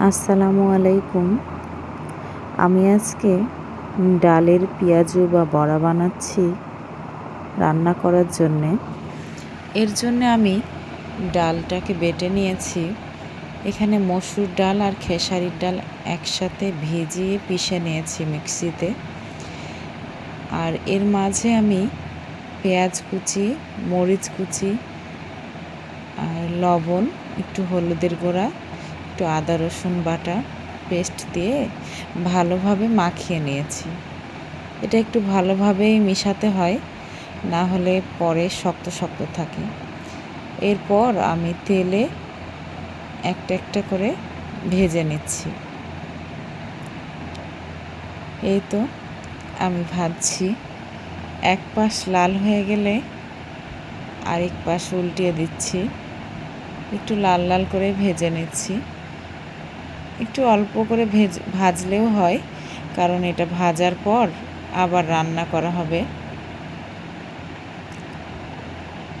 আসসালামু আলাইকুম। আমি আজকে ডালের পেঁয়াজু বা বড়া বানাচ্ছি রান্না করার জন্যে। এর জন্যে আমি ডালটাকে বেটে নিয়েছি। এখানে মসুর ডাল আর খেসারির ডাল একসাথে ভিজিয়ে পিষে নিয়েছি মিক্সিতে। আর এর মাঝে আমি পেঁয়াজ কুচি, মরিচ কুচি আর লবণ, একটু হলুদের গুঁড়া একটু আদা, রসুন বাটা পেস্ট দিয়ে ভালোভাবে মাখিয়ে নিয়েছি। এটা একটু ভালোভাবেই মিশাতে হয়, না হলে পরে শক্ত শক্ত থাকে। এরপর আমি তেলে একটা একটা করে ভেজে নিচ্ছি। এই তো আমি ভাজছি। এক পাশ লাল হয়ে গেলে আরেক পাশ উল্টিয়ে দিচ্ছি। একটু লাল লাল করে ভেজে নিচ্ছি। একটু অল্প করে ভেজ, ভাজলেও হয়, কারণ এটা ভাজার পর আবার রান্না করা হবে।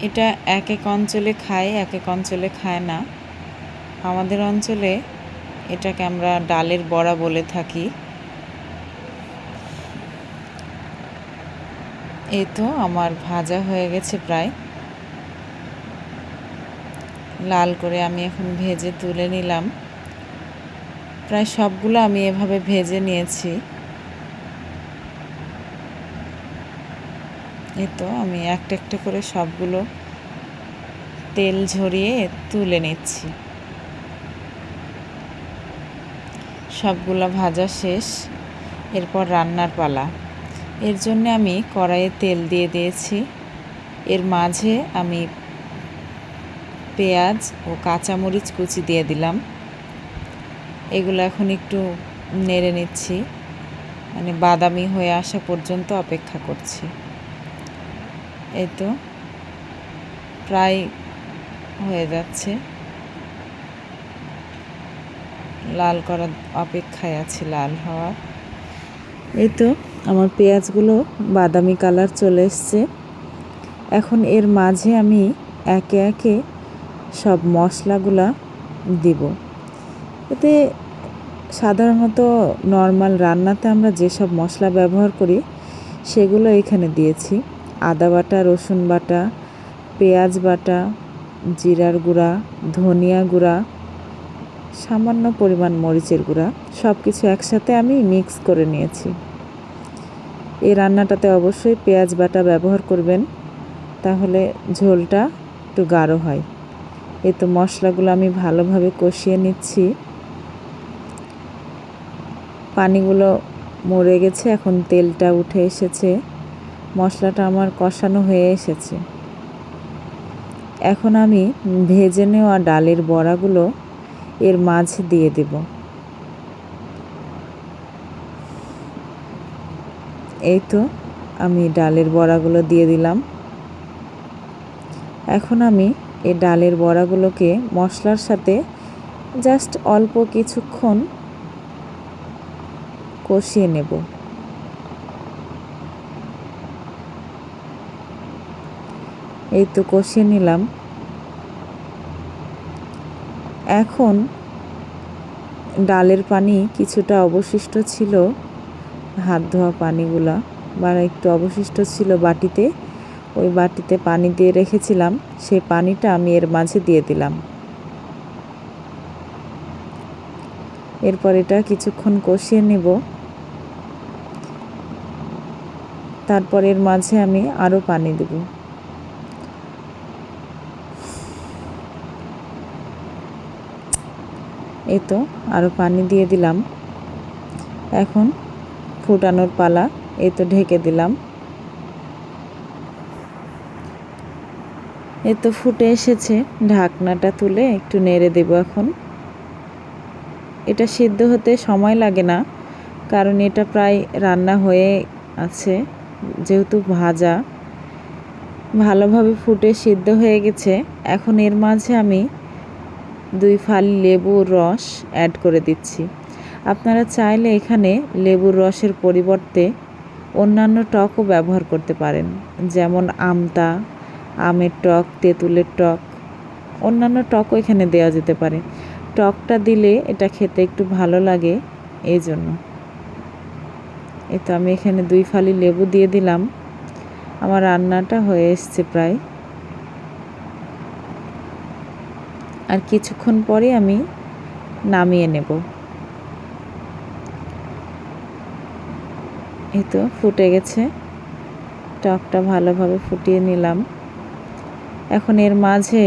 এটা এক এক অঞ্চলে খায়, এক এক অঞ্চলে খায় না। আমাদের অঞ্চলে এটাকে আমরা ডালের বড়া বলে থাকি। এই তো আমার ভাজা হয়ে গেছে প্রায়। লাল করে আমি এখন ভেজে তুলে নিলাম। প্রায় সবগুলো আমি এভাবে ভেজে নিয়েছি। এই তো আমি একটা একটা করে সবগুলো তেল ঝরিয়ে তুলে নিচ্ছি। সবগুলো ভাজা শেষ, এরপর রান্নার পালা। এর জন্য আমি কড়াইয়ে তেল দিয়ে দিয়েছি। এর মাঝে আমি পেঁয়াজ ও কাঁচামরিচ কুচি দিয়ে দিলাম। এগুলো এখন একটু নেড়ে নিচ্ছি। মানে বাদামি হয়ে আসা পর্যন্ত অপেক্ষা করছি। এই তো, প্রায় হয়ে যাচ্ছে। লাল করার অপেক্ষায় আছে, লাল হওয়ার এই তো, আমার পেঁয়াজগুলো বাদামি কালার চলে এসছে। এখন এর মাঝে আমি একে একে সব মশলাগুলা দিব। এতে সাধারণত নর্মাল রান্নাতে আমরা যেসব মশলা ব্যবহার করি, সেগুলো এখানে দিয়েছি। আদা বাটা, রসুন বাটা, পেঁয়াজ বাটা, জিরার গুঁড়া, ধনিয়া গুঁড়া, সামান্য পরিমাণ মরিচের গুঁড়া সব কিছু একসাথে আমি মিক্স করে নিয়েছি। এই রান্নাটাতে অবশ্যই পেঁয়াজ বাটা ব্যবহার করবেন, তাহলে ঝোলটা একটু গাঢ় হয়। এ তো মশলাগুলো আমি ভালোভাবে কষিয়ে নিচ্ছি। পানিগুলো মরে গেছে, এখন তেলটা উঠে এসেছে। মশলাটা আমার কষানো হয়ে এসেছে। এখন আমি ভেজে নেওয়া ডালের বড়াগুলো এর মাঝে দিয়ে দেব। এই তো আমি ডালের বড়াগুলো দিয়ে দিলাম। এখন আমি এই ডালের বড়াগুলোকে মশলার সাথে জাস্ট অল্প কিছুক্ষণ কষিয়ে নেব। এই তো কষিয়ে নিলাম। এখন ডালের পানি কিছুটা অবশিষ্ট ছিল, হাত ধোয়া পানিগুলা, বা একটু অবশিষ্ট ছিল বাটিতে। ওই বাটিতে পানি দিয়ে রেখেছিলাম সেই পানিটা আমি এর মাঝে দিয়ে দিলাম। এরপর এটা কিছুক্ষণ কষিয়ে নেব। তারপর এর মাঝে আমি আরও পানি দেব। এই তো আরও পানি দিয়ে দিলাম। এখন ফুটানোর পালা, এই তো ঢেকে দিলাম। এই তো ফুটে এসেছে, ঢাকনাটা তুলে একটু নেড়ে দেব এখন। এটা সিদ্ধ হতে সময় লাগে না, কারণ এটা প্রায় রান্না হয়ে আছে, যেহেতু ভাজা। ভালোভাবে ফুটে সিদ্ধ হয়ে গেছে। এখন এর মাঝে আমি দুই ফালি লেবুর রস অ্যাড করে দিচ্ছি। আপনারা চাইলে এখানে লেবুর রসের পরিবর্তে অন্যান্য টকও ব্যবহার করতে পারেন, যেমন আমতা, আমের টক, তেঁতুলের টক, অন্যান্য টকও এখানে দেওয়া যেতে পারে। টকটা দিলে এটা খেতে একটু ভালো লাগে, এই জন্য। এই তো আমি এখানে দুই ফালি লেবু দিয়ে দিলাম। আমার রান্নাটা হয়ে এসছে প্রায়। আর কিছুক্ষণ পরে আমি নামিয়ে নেব। এই তো ফুটে গেছে। টকটা ভালোভাবে ফুটিয়ে নিলাম। এখন এর মাঝে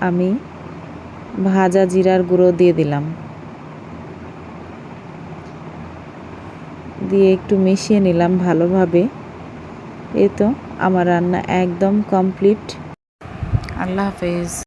আমি ভাজা জিরার গুঁড়ো দিয়ে দিলাম। দিয়ে একটু মিশিয়ে নিলাম ভালোভাবে। এ তো, আমার রান্না একদম কমপ্লিট। আল্লাহ হাফেজ।